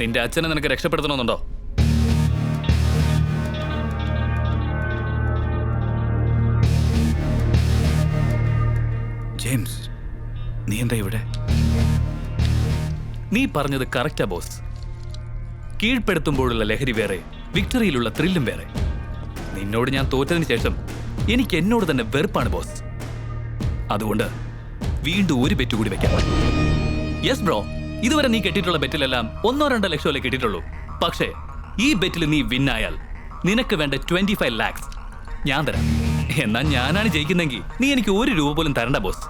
നിന്റെ അച്ഛനെ നിനക്ക് രക്ഷപ്പെടുത്തണമെന്നുണ്ടോ? ജെയിംസ് നീ എന്താ ഇവിടെ? നീ പറഞ്ഞത് കറക്റ്റാ ബോസ്. കീഴ്പ്പെടുത്തുമ്പോഴുള്ള ലഹരി വേറെ വിക്ടറിയിലുള്ള ത്രില്ലും വേറെ. നിന്നോട് ഞാൻ തോറ്റതിന് ശേഷം എനിക്ക് എന്നോട് തന്നെ വെറുപ്പാണ് ബോസ്. അതുകൊണ്ട് വീണ്ടും ഒരു ബെറ്റ് കൂടി വെക്കാം. യെസ് ബ്രോ ഇതുവരെ നീ കെട്ടിയിട്ടുള്ള ബെറ്റിലെല്ലാം ഒന്നോ രണ്ടോ ലക്ഷമല്ലേ കിട്ടിയിട്ടുള്ളൂ. പക്ഷേ ഈ ബെറ്റിൽ നീ വിന്നായാൽ നിനക്ക് വേണ്ട ട്വന്റി ഫൈവ് ലാക്സ് ഞാൻ തരാം. എന്നാൽ ഞാനാണ് ജയിക്കുന്നെങ്കിൽ നീ എനിക്ക് ഒരു രൂപ പോലും തരണ്ട ബോസ്.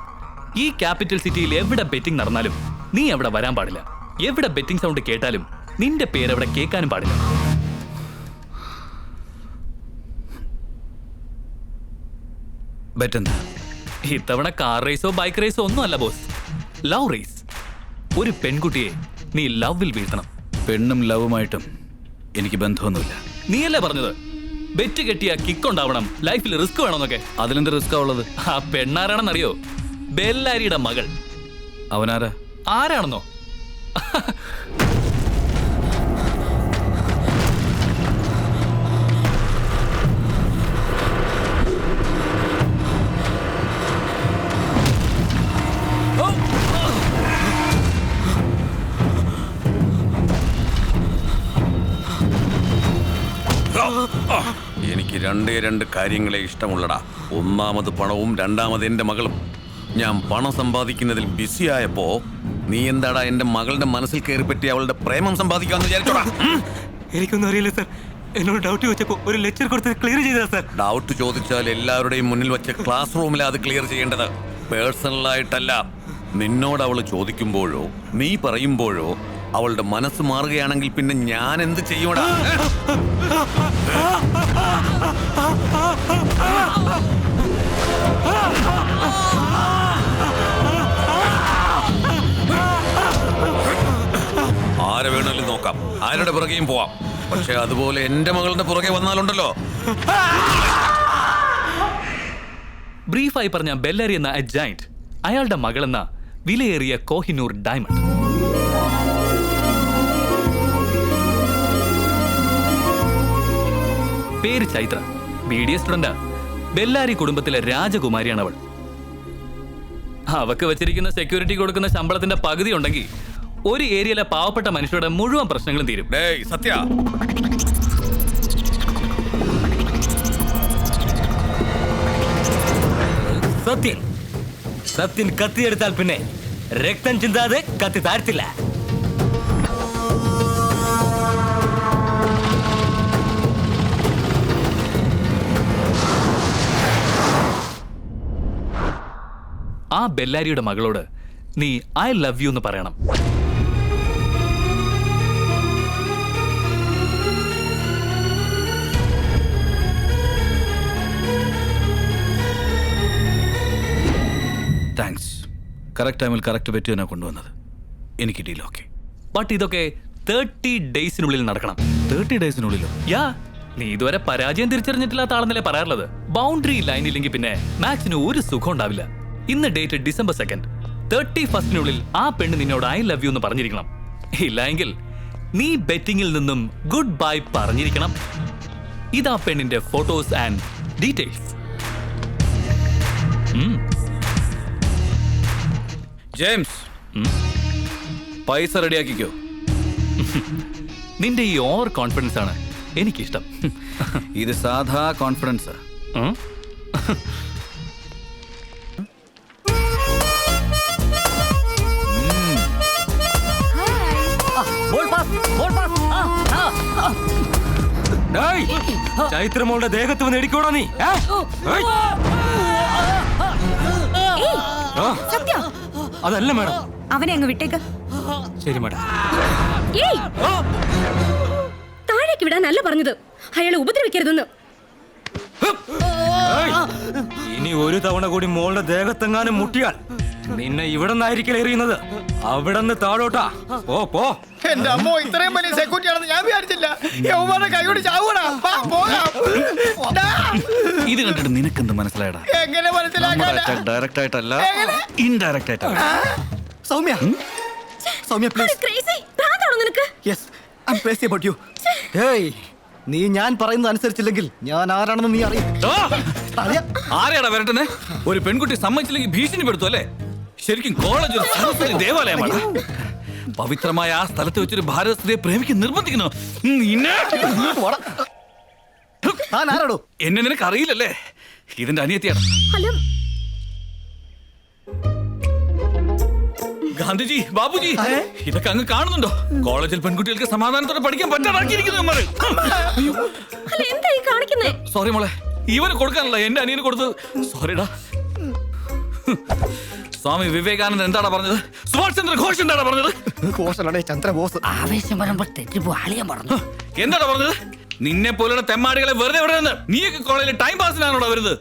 ഈ ക്യാപിറ്റൽ സിറ്റിയിൽ എവിടെ ബെറ്റിംഗ് നടന്നാലും നീ അവിടെ വരാൻ പാടില്ല. എവിടെ ബെറ്റിംഗ് സൗണ്ട് കേട്ടാലും നിന്റെ പേര് അവിടെ കേൾക്കാനും പാടില്ല. ഇത്തവണ കാർ റേസോ ബൈക്ക് റേസോ ഒന്നും അല്ല ബോസ്. ലവ് റേസ് ഒരു പെൺകുട്ടിയെ നീ ലവിൽ വീഴ്ത്തണം. പെണ്ണും ലവുമായിട്ടും എനിക്ക് ബന്ധമൊന്നുമില്ല. നീയല്ലേ പറഞ്ഞത്? ബെറ്റ് കെട്ടിയ കിക്ക് ഉണ്ടാവണം. ലൈഫിൽ റിസ്ക് വേണമെന്നൊക്കെ. അതിലെന്ത് റിസ്ക് ഉള്ളത് ആ പെണ്ണാരാണെന്നറിയോ? ബെല്ലാരിയുടെ മകൾ. അവനാരാ? ആരാണെന്നോ? എനിക്ക് രണ്ടേ രണ്ട് കാര്യങ്ങളെ ഇഷ്ടമുള്ളടാ. ഒന്നാമത് പണവും രണ്ടാമത് എന്റെ മകളും. ഞാൻ പണം സമ്പാദിക്കുന്നതിൽ ബിസി ആയപ്പോ നീ എന്താടാ എന്റെ മകളുടെ മനസ്സിൽ കയറി പറ്റി അവളുടെ പ്രേമം സമ്പാദിക്കാന്ന് വിചാരിച്ചോടാ? എനിക്കൊന്നും അറിയില്ല സർ എന്നോട് ഡൗട്ട് ചോദിച്ചപ്പോൾ ഒരു ലെക്ചർ കൊടുത്ത് ക്ലിയർ ചെയ്തതാ സർ ഡൗട്ട് ചോദിച്ചാൽ എല്ലാവരുടെയും മുന്നിൽ വെച്ച ക്ലാസ് റൂമിൽ അത് ക്ലിയർ ചെയ്യേണ്ടത്. പേഴ്സണലായിട്ടല്ല നിന്നോട് അവൾ ചോദിക്കുമ്പോഴോ നീ പറയുമ്പോഴോ അവളുടെ മനസ്സ് മാറുകയാണെങ്കിൽ പിന്നെ ഞാൻ എന്ത് ചെയ്യൂടാ ആരെ വേണമെങ്കിലും നോക്കാം. ആരുടെ പുറകെയും പോവാം. പക്ഷെ അതുപോലെ എന്റെ മകളുടെ പുറകെ വന്നാലുണ്ടല്ലോ. ബ്രീഫായി പറഞ്ഞ ബെല്ലറി എന്ന അജൈന്റ് അയാളുടെ മകളെന്ന വിലയേറിയ കോഹിനൂർ ഡയമണ്ട് പേര് ചൈത്ര. ബി ഡി എസ് സ്റ്റുഡന്റാ ബെല്ലാരി കുടുംബത്തിലെ രാജകുമാരിയാണ് അവൾ. അവക്ക് വെച്ചിരിക്കുന്ന സെക്യൂരിറ്റി കൊടുക്കുന്ന ശമ്പളത്തിന്റെ പകുതി ഉണ്ടെങ്കിൽ ഒരു ഏരിയയിലെ പാവപ്പെട്ട മനുഷ്യരുടെ മുഴുവൻ പ്രശ്നങ്ങളും തീരും. ഡേയ് സത്യ. സത്യൻ. സത്യൻ കത്തിയെടുത്താൽ പിന്നെ രക്തം ചിന്താതെ കത്തി താഴ്ത്തില്ല. ആ ബെല്ലാരിയുടെ മകളോട് നീ ഐ ലവ് യു എന്ന് പറയണം. താങ്ക്സ് കറക്റ്റ് ടൈമിൽ കറക്റ്റ് പറ്റി തന്നെ കൊണ്ടുവന്നത്. എനിക്ക് ഡീൽ ഓക്കെ ബട്ട് ഇതൊക്കെ തേർട്ടി ഡേയ്സിനുള്ളിൽ നടക്കണം. തേർട്ടി ഡേയ്സിനുള്ളിലോ യാ നീ ഇതുവരെ പരാജയം തിരിച്ചറിഞ്ഞിട്ടില്ലാത്ത ആളെന്നല്ലേ പറയാറുള്ളത്? ബൗണ്ടറി ലൈനില്ലെങ്കിൽ പിന്നെ മാക്സിന് ഒരു സുഖം ഉണ്ടാവില്ല. ഇന്ന് ഡേറ്റ് ഡിസംബർ സെക്കൻഡ് തേർട്ടി ഫസ്റ്റിനുള്ളിൽ ആ പെണ്ണ് നിന്നോട് ഐ ലവ് യു എന്ന് പറഞ്ഞിരിക്കണം. ഇല്ലെങ്കിൽ നീ ബെറ്റിംഗിൽ നിന്നും ഗുഡ് ബൈ പറഞ്ഞിരിക്കണം. ഇതാ പെണ്ണിന്റെ ഫോട്ടോസ് ആൻഡ് ഡീറ്റെയിൽസ് ജെയിംസ്. പൈസ റെഡിയാക്കിക്കോ. നിന്റെ ഈ ഓവർ കോൺഫിഡൻസ് ആണ് എനിക്കിഷ്ടം. ഇത് സാധാ കോൺഫിഡൻസ് ചൈത്രമോളുടെ ദേഹത്ത് വന്ന് ഇടിക്കോടാ നീ? സത്യ? അതല്ല മേഡം. അവനെ അങ്ങ് വിട്ടേക്ക്. ശരി മേഡം. താഴേക്ക് വിടാനല്ല പറഞ്ഞത്. അയാളെ ഉപദ്രവിക്കരുതെന്ന്. ഇനി ഒരു തവണ കൂടി മോളുടെ ദേഹത്തെങ്ങാനും മുട്ടിയാൽ നിന്നെ ഇവിടെ നിന്നായിരിക്കും എറിയുന്നത്. അവിടെ നിന്ന് താഴോട്ടാ. പോ പോ. എന്റെ അമ്മോ ഇത്രയും വലിയ സെക്യൂരിറ്റി ആണെന്ന് ഞാൻ വിചാരിച്ചില്ല. യൗമാരുടെ കൈയോട് ചാവൂടാ. ഇത് കണ്ടിട്ട് നിനക്കെന്ത് മനസ്സിലായടാ? എങ്ങനെ നമ്മുടെ ഡയറക്റ്റ് ആയിട്ടല്ല ഇൻഡയറക്റ്റ് ആയിട്ട് സൗമ്യ. സൗമ്യ പ്ലീസ് ക്രേസി ഭ്രാന്താണോ നിനക്ക്? Yes crazy about you hey നീ ഞാൻ പറയുന്നത് അനുസരിച്ചില്ലെങ്കിൽ ഞാൻ ആരാണെന്ന് നീ! അറിയാം. ആരെയാടാ വരട്ടുന്നേ? ഒരു പെൺകുട്ടി സമ്മതിച്ചില്ലെങ്കിൽ ഭീഷണിപ്പെടുത്തു അല്ലേ? ശരിക്കും കോളേജ് ഒരു സരസ്വതി ദേവാലയമാണ്. പവിത്രമായ ആ സ്ഥലത്ത് വെച്ചൊരു ഭാരത സ്ത്രീയെ പ്രേമിക്കാൻ നിർബന്ധിക്കുന്നു. നിന്നെ പോടാ. താൻ ആരാടോ എന്നെ നിനക്ക് അറിയില്ലല്ലേ? ഇതിന്റെ അനിയത്തിയാണ്. ഗാന്ധിജി ബാബുജി ഇതൊക്കെ അങ്ങ് കാണുന്നുണ്ടോ? കോളേജിൽ പെൺകുട്ടികൾക്ക് സമാധാനത്തോടെ പഠിക്കാൻ പറ്റാതാക്കിയിരിക്കുന്നു സോറി മോളെ ഇവന് കൊടുക്കാനല്ല എന്റെ അനിയന് കൊടുത്തത്. സോറിടാ. സ്വാമി വിവേകാനന്ദൻ എന്താടാ പറഞ്ഞത്? സുഭാഷ് ചന്ദ്ര ഘോഷ് എന്താടാ പറഞ്ഞത്? കോശലടേ ചന്ദ്രബോസ് ആവേശം വരുമ്പോൾ തെറ്റിപ്പോ ആളിയാൻ പറഞ്ഞു. എന്താടാ പറഞ്ഞത്? നിന്നെ പോലുള്ള തെമ്മാടികളെ വെറുതെ വിടരുത് നീയൊക്കെ കോളേജിൽ ടൈം പാസിനാണോടാ വരുന്നത്?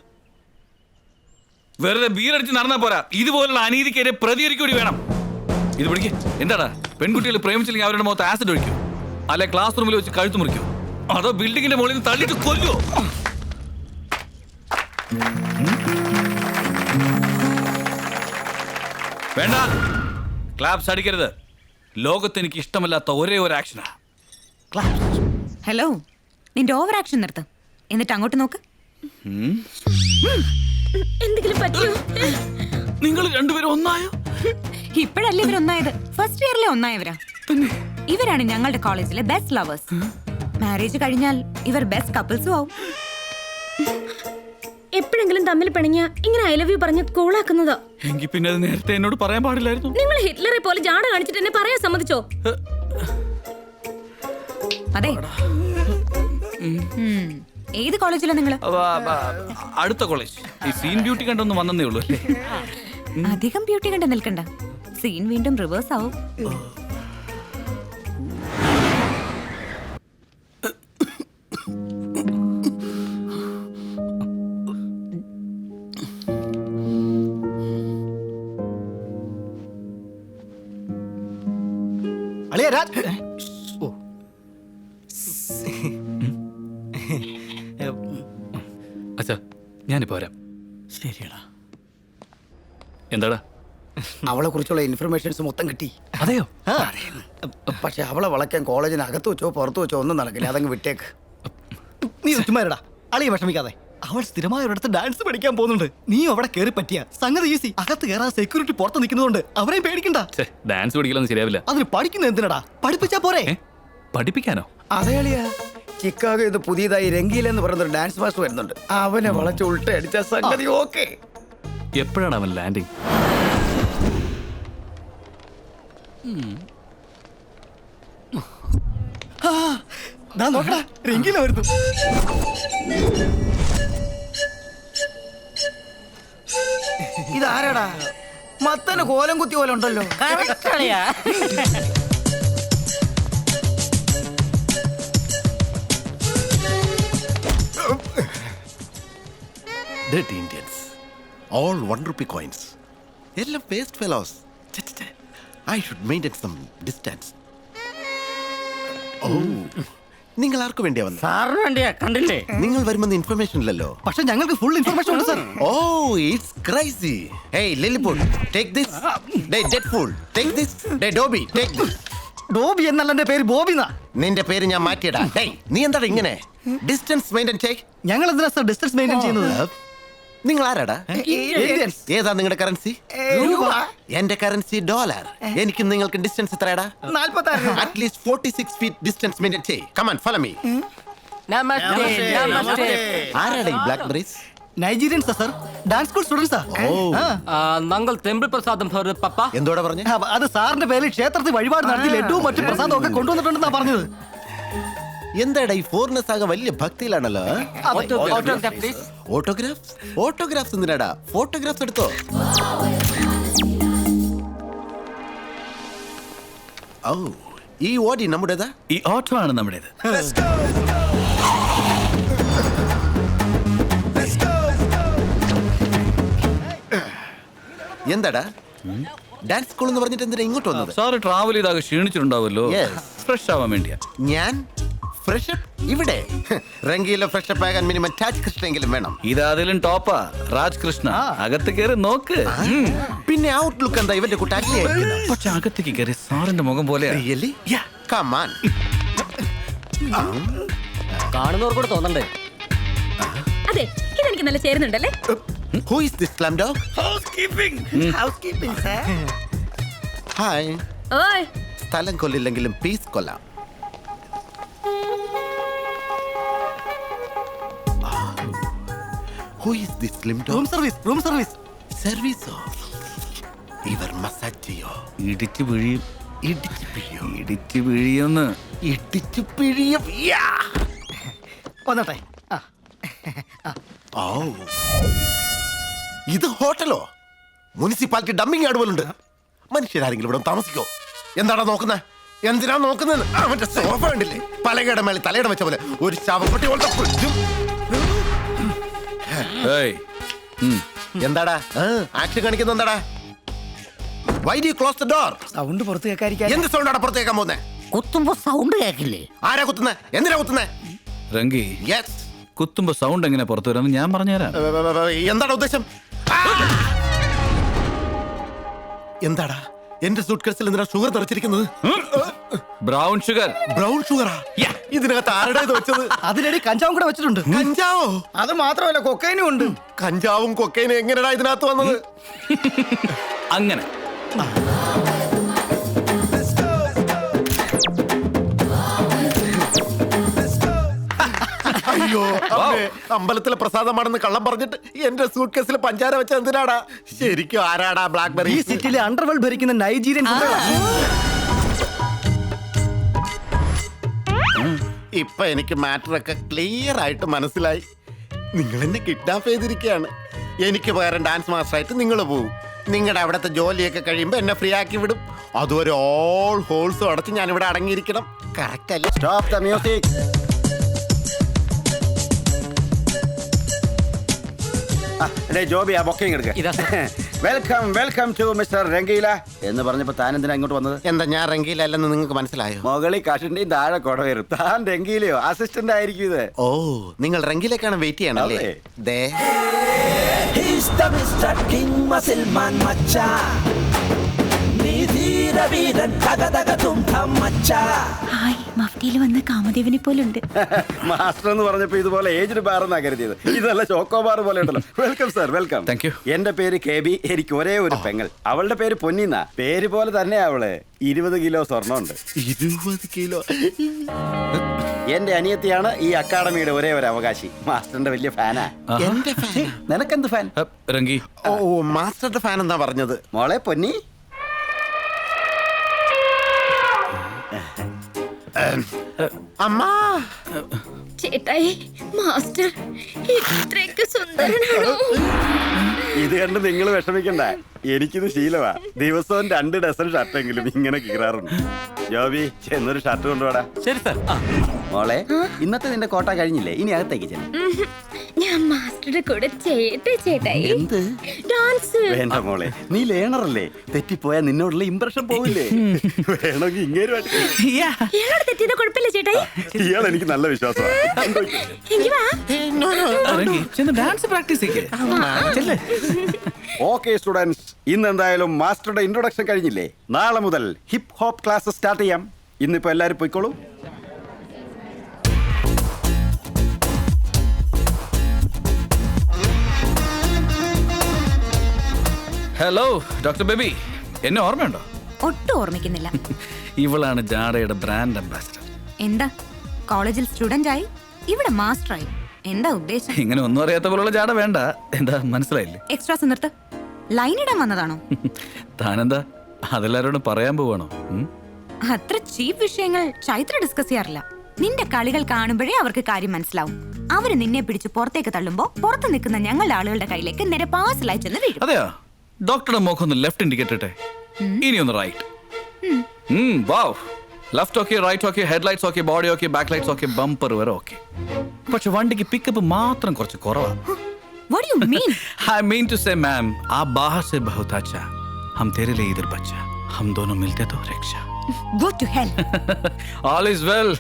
വെറുതെ ബീറടിച്ച് നടന്നാ പോരാ. ഇതുപോലുള്ള അനീതിക്കെതിരെ പ്രതികരിക്കൂടി വേണം. ഇത് പിടിക്ക്. എന്താടാ? പെൺകുട്ടികൾ പ്രേമിച്ചില്ലെങ്കിൽ അവരുടെ മുഖത്ത് ആസിഡ് ഒഴിക്കും? അല്ലെ ക്ലാസ് റൂമിൽ വെച്ച് കഴുത്ത് മുറിക്കും? അതോ ബിൽഡിങ്ങിന്റെ മുകളിൽ നിന്ന് തള്ളിയിട്ട് കൊല്ലുവോ? വേണ്ട. ക്ലാപ്സ് അടിക്കരുത്. ലോകത്ത് എനിക്ക് ഇഷ്ടമല്ലാത്ത ഒരേ ഒരു ആക്ഷനാ ഹലോ നിന്റെ ഓവർ ആക്ഷൻ നിർത്ത്. എന്നിട്ട് അങ്ങോട്ട് നോക്ക്. എന്തെങ്കിലും പറ്റിയോ? നിങ്ങൾ രണ്ടുപേരും ഒന്നായോ? ഇപ്പോഴല്ലേ ഇവരൊന്നായത് ഫസ്റ്റ് ഇയറിലെ ഒന്നായവരാ. ഇവരാണ് ഞങ്ങളുടെ കോളേജിലെ ബെസ്റ്റ് ലവേഴ്സ് മാരേജ് കഴിഞ്ഞാൽ ഇവർ ബെസ്റ്റ് കപ്പിൾസും ആവും. എപ്പോഴെങ്കിലും തമ്മിൽ പിണങ്ങിയ ഇങ്ങനെ ഐ ലവ് യു പറഞ്ഞ് കൂളാക്കുന്നതോ എങ്കിൽ പിന്നെ അത് നേരത്തെ എന്നോട് പറയാൻ പാടില്ലായിരുന്നു. നിങ്ങൾ ഹിറ്റ്ലറെ പോലെ ജാട കാണിച്ചിട്ട് എന്നെ പറയാൻ സമ്മതിച്ചോ? അതെ. ഉം. ഏത് കോളേജിലാ നിങ്ങൾ? അവ, അവ, അടുത്ത കോളേജ്. ഈ സീൻ ബ്യൂട്ടി കണ്ടൊന്നും വന്നേ ഉള്ളൂ അല്ലേ? അധികം ബ്യൂട്ടി കണ്ട് നിൽക്കണ്ട. സീൻ വീണ്ടും റിവേഴ്സ് ആവും. അളിയ രാ ഓ അച്ഛാ ഞാനിപ്പോ വരാം. ശരിയടാ. എന്താടാ? അവളെ കുറിച്ചുള്ള ഇൻഫർമേഷൻസ് മൊത്തം കിട്ടി. അതെയോ? പക്ഷെ അവളെ വളയ്ക്കാൻ കോളേജിന് അകത്ത് വെച്ചോ പുറത്ത് വെച്ചോ ഒന്നും നടക്കില്ല. അതങ്ങ് വിട്ടേക്ക്. നീ ചുമ്മാരടാ അളിയെ വിഷമിക്കാതെ. അവൾ സ്ഥിരമായ ഒരിടത്ത് ഡാൻസ് പഠിക്കാൻ പോകുന്നുണ്ട്. നീ അവിടെ കയറി പറ്റിയ. സംഗതി ഈസി അകത്ത് കയറാൻ സെക്യൂരിറ്റി പുറത്ത് നിൽക്കുന്നതുകൊണ്ട് അവരെയും പേടിക്കണ്ട. ഛേ, ഡാൻസ് പഠിക്കലൊന്നും ശരിയാവില്ല. അതിന് പഠിക്കുന്ന എന്തിനടാ? പഠിപ്പിച്ചാ പോരെ? ഏ? പഠിപ്പിക്കാനോ? അതേ അളിയാ. ചിക്കാഗോ ഇത് പുതിയതായി രംഗീല എന്ന് പറയുന്ന ഒരു ഡാൻസ് മാസ്റ്റർ വരുന്നുണ്ട്. അവനെ വളച്ച് ഉൾട്ട അടിച്ച സംഗതി ഓക്കെ. എപ്പോഴാണ് അവൻ ലാൻഡിങ് ദാ നോക്കടാ. രംഗീല വരുന്നു. ഇതാരാടാ? മത്തന് കോലം കുത്തി പോലെ ഉണ്ടല്ലോ. Dirty Indians All one rupee coins. എല്ലാം waste fellows I should maintain some distance oh നിങ്ങൾ ആർക്ക് വേണ്ടിയാ വന്നത്? സാറിന് വേണ്ടിയാ കണ്ടില്ലേ? നിങ്ങൾ വരുമെന്ന് ഇൻഫർമേഷൻ ഇല്ലല്ലോ. പക്ഷെ ഞങ്ങൾക്ക് ഫുൾ ഇൻഫർമേഷൻ ഉണ്ട് sir oh it's crazy hey Lilliput take this day dead full take this day Dobby take this Dobby എന്നല്ല എന്റെ പേര് ബോബിന്നാ നിന്റെ പേര് ഞാൻ മാറ്റിയടാ. ഡേയ് നീ എന്താടാ ഇങ്ങനെ? ഡിസ്റ്റൻസ് മെയിന്റെയിൻ ചെയ് ഞങ്ങൾ എന്തിനാ സർ ഡിസ്റ്റൻസ് മെയിന്റെയിൻ ചെയ്യുന്നത്? നിങ്ങൾ ആരാടാ. ഏതാ നിങ്ങളുടെ കറൻസി എന്റെ കറൻസി ഡോളർ എനിക്ക് നിങ്ങൾക്ക് distance എത്രയാടാ? At least forty six feet distance maintain ചെയ് കമാൻ ഫോളോ മീ ആരാടാ ഈ ബ്ലാക്ക് ബ്രീസ് നൈജീരിയൻസാ സർ ഡാൻസ് സ്കൂൾ സ്റ്റുഡൻസാ ഞങ്ങൾ തെമ്പിൾ പ്രസാദം പപ്പ. എന്തോടാ പറഞ്ഞു? അത് സാറിന്റെ പേരിൽ ക്ഷേത്രത്തിൽ വഴിപാട് നടത്തി ലഡുവും മറ്റു പ്രസാദവും ഒക്കെ കൊണ്ടുവന്നിട്ടുണ്ടെന്നാ പറഞ്ഞത്. എന്താടാ ഈ ഫോറിനേഴ്സ് ആകെ വലിയ ഭക്തിയിലാണല്ലോ ഓട്ടോഗ്രാഫ് ഓട്ടോഗ്രാഫ് എന്തിനാടാ? ഫോട്ടോഗ്രാഫ് എടുത്തോ? ഓ ഈ ഓടി നമ്മുടേതാ? ഈ ഓട്ടോ ആണ് നമ്മുടേത്. എന്താടാ? ഡാൻസ് സ്കൂൾ എന്ന് പറഞ്ഞിട്ട് എന്തിനാ ഇങ്ങോട്ട് വന്നത്? സാറ് ട്രാവൽ ചെയ്താകെ ക്ഷീണിച്ചിട്ടുണ്ടാവല്ലോ Yes. ഫ്രഷ് ആവാൻ വേണ്ടിയാ. ഞാൻ? ഫ്രഷപ്പ് ഇവിടെ. റംഗീല ഫ്രഷപ്പ് ആകാൻ മിനിമം ടാച്ച് കൃഷ്ണെങ്കിലും വേണം. ഇത് അതിലും ടോപ്പാ. രാജ് കൃഷ്ണ അകത്ത് കയറി നോക്ക്. ഉം. പിന്നെ ഔട്ട്ലുക്ക് എന്താ? ഇവന്റെ കുട്ടാക്കി പക്ഷെ അകത്തേക്ക് കയറി സാറിന്റെ മുഖം പോലെ റിയലി കമാൻ കാണുന്നവർക്കൂടെ തോന്നണ്ടേ? അതെ ഇതെനിക്ക് നല്ല ചേരുന്നുണ്ടല്ലേ? Who is this slum dog hi ഓയ്. സ്ഥലം കൊല്ലില്ലെങ്കിലും പീസ് കൊല്ലാം. Who is this room dog service room service സർവീസോ ഇവർ മസാജ് ചെയ്യോ ഇടിച്ചു പിഴിയും. ഇടിച്ച് പിഴിയോ? ഇടിച്ചു പിഴിയെന്ന്. ഇടിച്ച് പിഴിയും. യാ. വന്നട്ടെ. ആ. ഓ ഇത് ഹോട്ടലോ? മുനിസിപ്പാലിറ്റി ഡമ്മിങ് യാർഡ് പോലുണ്ട് മനുഷ്യരാരെങ്കിലും ഇവിടെ താമസിക്കോ. എന്താടാ നോക്കുന്നത് എന്തിനാ നോക്കുന്നത് അവന്റെ സോഫ കണ്ടില്ലേ? പലകയുടെ മേലെ തലയുടെ വെച്ച പോലെ ഒരു ശവപ്പെട്ടി പോലത്തെ ഫ്രിഡ്ജും ഏയ്. ഉം. എന്താടാ? ആക്ഷൻ കാണിക്കുന്ന എന്താടാ? Why do close the door sound പുറത്ത് കേൾക്കാതിരിക്കാൻ. എന്ത് സൗണ്ടാണ് പുറത്തേക്കാൻ പോകുന്നേ കുത്തുമ്പോ സൗണ്ട് കേക്കില്ലേ ആരാ കുത്തുന്നേ? എന്തിനാ കുത്തുന്നേ? രംഗി യെസ് കുത്തുമ്പോ സൗണ്ട് എങ്ങനെ പുറത്തു വരാമെന്ന് ഞാൻ പറഞ്ഞുതരാം. എന്താണ് ഉദ്ദേശം? ആ! എന്താടാ? എന്റെ സൂട്ട് കേസിൽ എന്തിനാ ഷുഗർ തെറിച്ചിരിക്കുന്നത്? ബ്രൗൺ ഷുഗർ ബ്രൗൺ ഷുഗറാ ഇതിനകത്ത് ആരുടെ ഇത് വെച്ചത്? അതിനിടയിൽ കഞ്ചാവും കൂടെ വെച്ചിട്ടുണ്ട്. കഞ്ചാവോ? അത് മാത്രമല്ല കൊക്കൈനും ഉണ്ട്. കഞ്ചാവും കൊക്കൈനും എങ്ങനെയാ ഇതിനകത്ത് വന്നത്? അങ്ങനെ. അയ്യോ അമ്മേ, അമ്പലത്തിലെ പ്രസാദമാണെന്ന് കള്ളം പറഞ്ഞിട്ട് എന്റെ സൂട്ട് കേസിൽ പഞ്ചാര വെച്ച എന്തിനാടാ? ശരിക്കും ആരാടാ ബ്ലാക്ക്ബെറി ഈ സിറ്റിയിലെ അണ്ടർവേൾഡ് ഭരിക്കുന്ന നൈജീരിയൻ ഇപ്പൊ എനിക്ക് മാറ്ററൊക്കെ ക്ലിയർ ആയിട്ട് മനസ്സിലായി. നിങ്ങൾ എന്നെ കിഡ്നാപ്പ് ചെയ്തിരിക്കുകയാണ് എനിക്ക് പകരം ഡാൻസ് മാസ്റ്റർ ആയിട്ട് നിങ്ങൾ പോകും നിങ്ങളുടെ അവിടുത്തെ ജോലിയൊക്കെ കഴിയുമ്പോൾ എന്നെ ഫ്രീ ആക്കി വിടും. അതുവരെ ഓൾ ഹോൾസും അടച്ച് ഞാൻ ഇവിടെ അടങ്ങിയിരിക്കണം. കറക്റ്റ് അല്ലേ? സ്റ്റോപ്പ് ദ മ്യൂസിക് ജോബി ആ ബൊക്കെ എടുക്കുക ഇതാ welcome welcome to mister Rangeela എന്ന് പറഞ്ഞപ്പോ താൻ എന്തിനാ ഇങ്ങോട്ട് വന്നത്? എന്താ ഞാൻ റംഗീലല്ലെന്ന് നിങ്ങൾക്ക് മനസ്സിലായോ? മുകളിൽ കഷണ്ടിയും താഴെ കുടവേറും താൻ രംഗീലയോ അസിസ്റ്റന്റ് ആയിരിക്കും ഇത്. ഓ നിങ്ങൾ റംഗീലേക്കാണ് വെയിറ്റ് ചെയ്യണല്ലേ അതെ. ദേ ഹായ് മഫ്റ്റിയിൽ വന്ന കാമദേവനെ പോലുണ്ട്. മാസ്റ്റർ എന്ന് പറഞ്ഞപ്പോ ഇതുപോലെ ഏജ്ഡ് ബാർ എന്നാ കരുതിയത്. ഇതല്ല ചോക്കോ ബാർ പോലെ ഉണ്ടല്ലോ. Welcome sir welcome. Thank you. എന്റെ പേര് കെ ബി എനിക്ക് ഒരേ ഒരു പെങ്ങൾ. അവളുടെ പേര് പൊന്നിന്ന. പേര് പോലെ തന്നെ അവൾ. ഇരുപത് കിലോ സ്വർണമുണ്ട്. ഇരുപത് കിലോ. എന്റെ അനിയത്തിയാണ് ഈ അക്കാഡമിയുടെ ഒരേ ഒരു അവകാശി. മാസ്റ്ററിന്റെ വലിയ ഫാനാ. എന്റെ ഫാൻ നിനക്കെന്ത് ഫാൻ? രംഗി. ഓ മാസ്റ്ററുടെ ഫാൻ എന്നാ പറഞ്ഞത്. മോളെ പൊന്നി. അമ്മാ ചേട്ടായി മാസ്റ്റർ ഇത്രയൊക്കെ സുന്ദരനാണോ ഇത് കണ്ട് നിങ്ങൾ വിഷമിക്കണ്ട. എനിക്കിത് ശീലമാ ദിവസവും രണ്ട് ഡസൻ ഷർട്ടെങ്കിലും ഇങ്ങനെ കീറാറുണ്ട്. ജോബി ചെന്നൊരു ഷർട്ട് കൊണ്ടുപോടാ ശരി സാർ. ആ. മോളെ ഇന്നത്തെ നിന്റെ കോട്ട കഴിഞ്ഞില്ലേ? ഇനി അകത്തേക്ക് ചെല്ലാം. ഞാൻ മാസ്റ്ററുടെ കൂടെ ചേട്ടേ ചേട്ടായി. എന്ത്? ഡാൻസ്. വേണ്ട മോളെ നീ ലേണറല്ലേ തെറ്റിപ്പോയാ നിന്നോടുള്ള ഇംപ്രഷൻ പോവില്ലേ? വേണമെങ്കിൽ ഇങ്ങേരുമായിട്ട് ഇയാളോട് തെറ്റിയത് കുഴപ്പമില്ല ചേട്ടായി. ഇയാൾ എനിക്ക് നല്ല വിശ്വാസമാണ് എങ്കി വാ. ചെന്ന് ഡാൻസ് പ്രാക്ടീസ് ചെയ്യേ ഓക്കെ സ്റ്റുഡൻസ് ഇന്ന് എന്തായാലും മാസ്റ്ററുടെ ഇൻട്രൊഡക്ഷൻ കഴിഞ്ഞില്ലേ? നാളെ മുതൽ ഹിപ്പ് ഹോപ്പ് ക്ലാസ് സ്റ്റാർട്ട് ചെയ്യാം. ഇന്നിപ്പോ എല്ലാരും പോയിക്കോളൂ. ഹലോ ഡോക്ടർ ബേബി എന്നെ ഓർമ്മയുണ്ടോ? ഒട്ടും ഓർമ്മിക്കുന്നില്ല. ഇവളാണ് ജാഡയുടെ ബ്രാൻഡ് അംബാസിഡർ എന്താ? കോളേജിൽ സ്റ്റുഡന്റ് ആയി? ഇവിടെ മാസ്റ്റർ ആയി. എന്താ ഉദ്ദേശം? ഇങ്ങനെ ഒന്നും അറിയാത്ത പോലുള്ള ജാട വേണ്ട. എന്താ മനസ്സിലായില്ലേ? എക്സ്ട്രാ നിർത്ത് ലൈൻ ഇടാൻ വന്നതാണോ? താനെന്താ അതെല്ലാരോടും പറയാൻ പോവാണോ? അത്ര ചീപ്പ് വിഷയങ്ങൾ ചൈത്ര ഡിസ്കസ് ചെയ്യാറില്ല. നിന്റെ കളികൾ കാണുമ്പോഴേ അവർക്ക് കാര്യം മനസ്സിലാവും. അവർ നിന്നെ പിടിച്ച് പുറത്തേക്ക് തള്ളുമ്പോ പുറത്ത് നിൽക്കുന്ന ഞങ്ങളുടെ ആളുകളുടെ കയ്യിലേക്ക് നേരെ പാസിലായി ചെന്ന് വീഴും. അതെയോ? ഡോക്ടറുടെ മുഖം ഒന്ന് ലെഫ്റ്റ് ഇൻഡിക്കേറ്റ് ഇനി ഒന്ന് right wow left okay right okay head lights okay body okay back lights okay bumper వరే ఓకే కొంచెం వండికి పికప్ మాత్రం కొంచెం What do you mean? I mean to say, ma'am, आप बाहर से बहुत अच्छा हम तेरे लिए इधर बच्चा हम दोनों मिलते तो रिक्शा Go to hell. All is well.